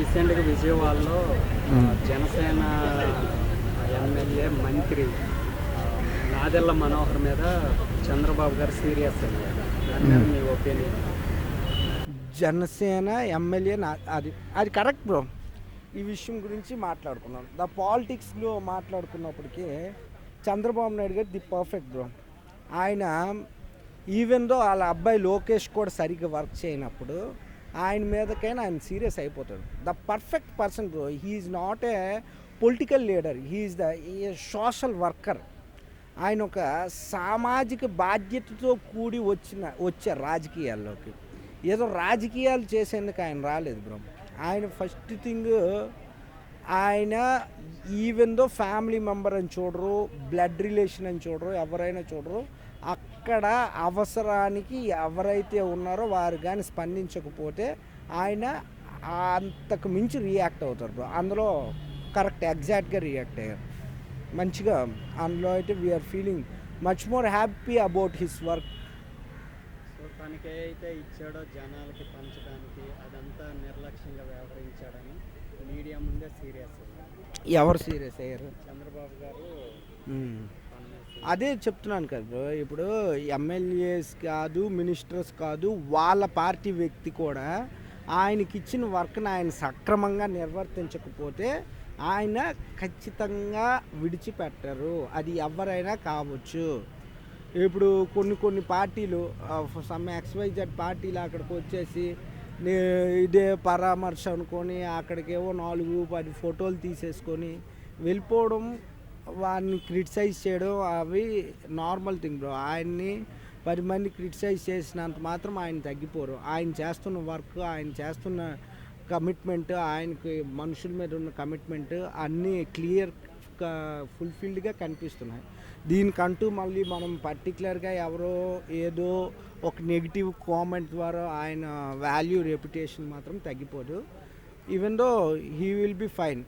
రీసెంట్గా విజయవాడలో జనసేన ఎమ్మెల్యే మంత్రి ఆ, నాదెళ్ళ మనోహర్ మీద చంద్రబాబు గారు సీరియస్ అయ్యారు. దాని మీద మీ ఒపీనియన్? జనసేన ఎమ్మెల్యే నా అది అది కరెక్ట్ బ్రో. ఈ విషయం గురించి మాట్లాడుకున్నాం. ద పాలిటిక్స్లో మాట్లాడుకున్నప్పటికీ చంద్రబాబు నాయుడు గారు ది పర్ఫెక్ట్ బ్రో. ఆయన ఈవెన్ దో వాళ్ళ అబ్బాయి లోకేష్ కూడా సరిగ్గా వర్క్ చేయనప్పుడు ఆయన మీదకైనా ఆయన సీరియస్ అయిపోతాడు. The perfect person bro he's not a political leader he's the social worker. ఆయన ఒక సామాజిక బాధ్యతతో కూడి వచ్చిన వచ్చే రాజకీయాల్లోకి. ఏదో రాజకీయాలు చేసేందుకు ఆయన రాలేదు బ్రో. ఆయన ఫస్ట్ థింగ్ ఆయన ఈవెన్ దో ఫ్యామిలీ మెంబర్ అని చూడరు బ్లడ్ రిలేషన్ అని చూడరు ఎవరైనా చూడరు అక్కడ అవసరానికి ఎవరైతే ఉన్నారో వారు కానీ స్పందించకపోతే ఆయన అంతకు మించి రియాక్ట్ అవుతారు బ్రో అందులో కరెక్ట్ ఎగ్జాక్ట్గా రియాక్ట్ అయ్యారు. మంచిగా అందులో అయితే we're feeling much more happy about his work తనకైతే అయితే ఇచ్చాడో జనాలకి పంచడానికి అదంతా నిర్లక్ష్యంగా వ్యవహరించాడని మీడియా ముందే సీరియస్. ఎవరు? సీరియస్ అయ్యారు. చంద్రబాబు గారు. అదే చెప్తున్నాను కదా బ్రో ఇప్పుడు ఎమ్మెల్యేస్ కాదు మినిస్టర్స్ కాదు వాళ్ళ పార్టీ వ్యక్తి కూడా ఆయనకి ఇచ్చిన వర్క్ని ఆయన సక్రమంగా నిర్వర్తించకపోతే ఆయన ఖచ్చితంగా విడిచిపెట్టరు. అది ఎవరైనా కావచ్చు. ఇప్పుడు కొన్ని కొన్ని పార్టీలు సమ్ ఎక్స్వైజెడ్ పార్టీలు అక్కడికి వచ్చేసి ఇదే పరామర్శ అనుకొని అక్కడికేవో నాలుగు పది ఫోటోలు తీసేసుకొని వెళ్ళిపోవడం వాడిని క్రిటిసైజ్ చేయడం అవి నార్మల్ థింగ్ బ్రో. ఆయన్ని పది మంది క్రిటిసైజ్ చేసినంత మాత్రం ఆయన తగ్గిపోరు. ఆయన చేస్తున్న వర్క్ ఆయన చేస్తున్న కమిట్మెంట్ ఆయనకి మనుషుల మీద ఉన్న కమిట్మెంట్ అన్నీ క్లియర్ ఫుల్ఫిల్డ్గా కనిపిస్తున్నాయి. దీనికంటూ మళ్ళీ మనం పర్టికులర్గా ఎవరో ఏదో ఒక నెగిటివ్ కామెంట్ ద్వారా ఆయన వాల్యూ రెప్యుటేషన్ మాత్రం తగ్గిపోదు. Even though he will be fine